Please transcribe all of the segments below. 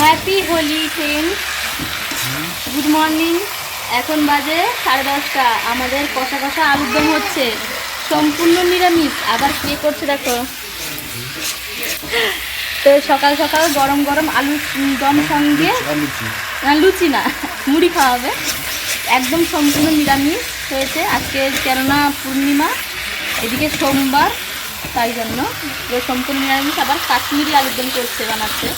Happy Holi friend good morning এখন বাজে সাড়ে দশটা। আমাদের কষা কষা আলুর দম হচ্ছে। সম্পূর্ণ নিরামিষ। আবার কে করছে দেখো? তো সকাল সকাল গরম গরম আলু দম সঙ্গে লুচি না, মুড়ি খাওয়া হবে একদম সম্পূর্ণ নিরামিষ হয়েছে। আজকে কেননা পূর্ণিমা, এদিকে সোমবার। তাই জন্য সম্পূর্ণ নিরামিষ আবার কাশ্মীরি আলুর দম করছে বানাচ্ছে।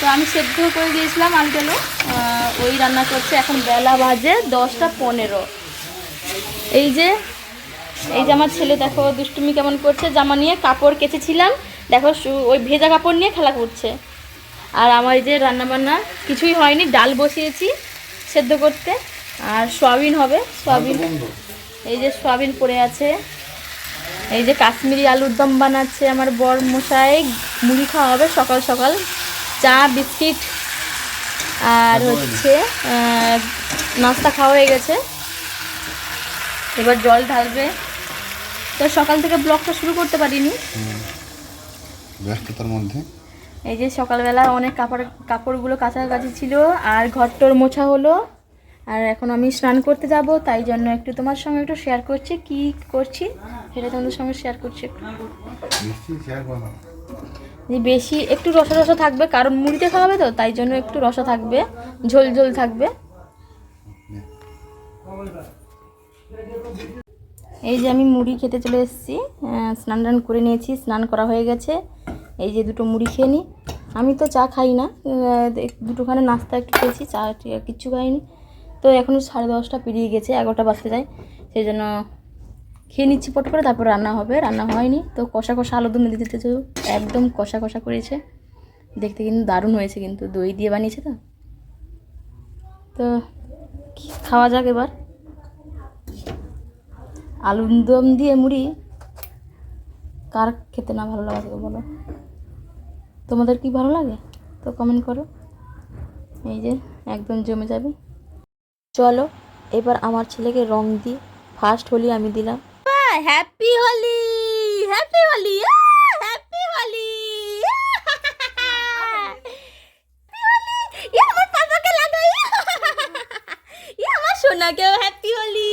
তো আমি সেদ্ধ করে দিয়েছিলাম আলুগুলো। আহ, ওই রান্না করছে এখন বেলা বাজে দশটা পনেরো। এই যে এই যে আমার ছেলে দেখো দুষ্টুমি কেমন করছে। জামা নিয়ে কাপড় কেচেছিলাম। দেখো ওই ভেজা কাপড় নিয়ে খেলা করছে। আর আমার এই যে রান্নাবান্না কিছুই হয়নি ডাল বসিয়েছি সেদ্ধ করতে। আর সয়াবিন হবে সয়াবিন। এই যে সয়াবিন পড়ে আছে। এই যে কাশ্মীরি আলুর দম বানাচ্ছে আমার বর মশাই। মুড়ি খাওয়া হবে সকাল সকাল। চা বিস্কিট আর হচ্ছে নাস্তা খাওয়া হয়ে গেছে। এবার জল ঢালবে। তো সকাল থেকে ব্লগটা শুরু করতে পারিনি। ব্যস্ততার মধ্যে। এই যে সকালবেলা অনেক কাপড় কাপড়গুলো কাছাকাছি ছিল আর ঘরটর মোছা হলো। আর এখন আমি স্নান করতে যাব তাই জন্য একটু তোমার সঙ্গে একটু শেয়ার করছি কি করছি। সেটা তোমাদের সঙ্গে শেয়ার করছি যে বেশি একটু রসা রসা থাকবে কারণ মুড়িতে খাওয়াবে তো তাই জন্য একটু রসা থাকবে ঝোল ঝোল থাকবে। এই যে আমি মুড়ি খেতে চলে এসেছি স্নান টান করে নিয়েছি স্নান করা হয়ে গেছে। এই যে দুটো মুড়ি খেয়ে নিই আমি তো চা খাই না দুটোখানে নাস্তা একটু খেয়েছি চা কিচ্ছু খাইনি। তো এখন সাড়ে দশটা পেরিয়ে গেছে এগারোটা বাজতে যায় সেই জন্য খেয়ে নিচ্ছি পট করে, তারপর রান্না হবে। রান্না হয়নি, তো কষা কষা আলু দমে দিতে দিতে একদম কষা কষা করেছে। দেখতে কিন্তু দারুণ হয়েছে কিন্তু, দই দিয়ে বানিয়েছে তো। তো খাওয়া যাক এবার? আলুর দম দিয়ে মুড়ি, কার খেতে না ভালো লাগে বলো? তোমাদের কি ভালো লাগে? তো কমেন্ট করো। এই যে, একদম জমে যাবে। চলো, এবার আমার ছেলেকে রং দিই ফার্স্ট হোলি আমি দিলাম। Happy Holi happy Holi happy Holi আমার পাপাকে লাগাই আমার সোনাকেও হ্যাপি হোলি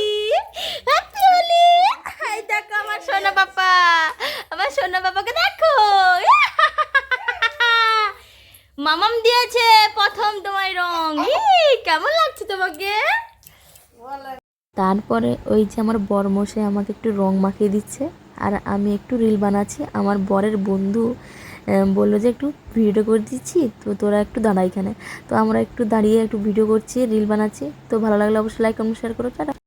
হ্যাপি হোলি এই দেখো আমার সোনা পাপা আমার সোনা পাপাকে দেখো মামাম দিয়েছে প্রথম তোমায় রং কেমন লাগছে তোমাকে তারপরে ওই যে আমার বর মশাই আমাকে একটু রং মাখিয়ে দিচ্ছে, আর আমি একটু রিল বানাচ্ছি। আমার বরের বন্ধু বলল যে একটু ভিডিও করে দিচ্ছি, তো তোরা একটু দাঁড়া এখানে। তো আমরা একটু দাঁড়িয়ে একটু ভিডিও করছি, রিল বানাচ্ছি। তো ভালো লাগলে অবশ্যই লাইক কমেন্ট শেয়ার করো তারা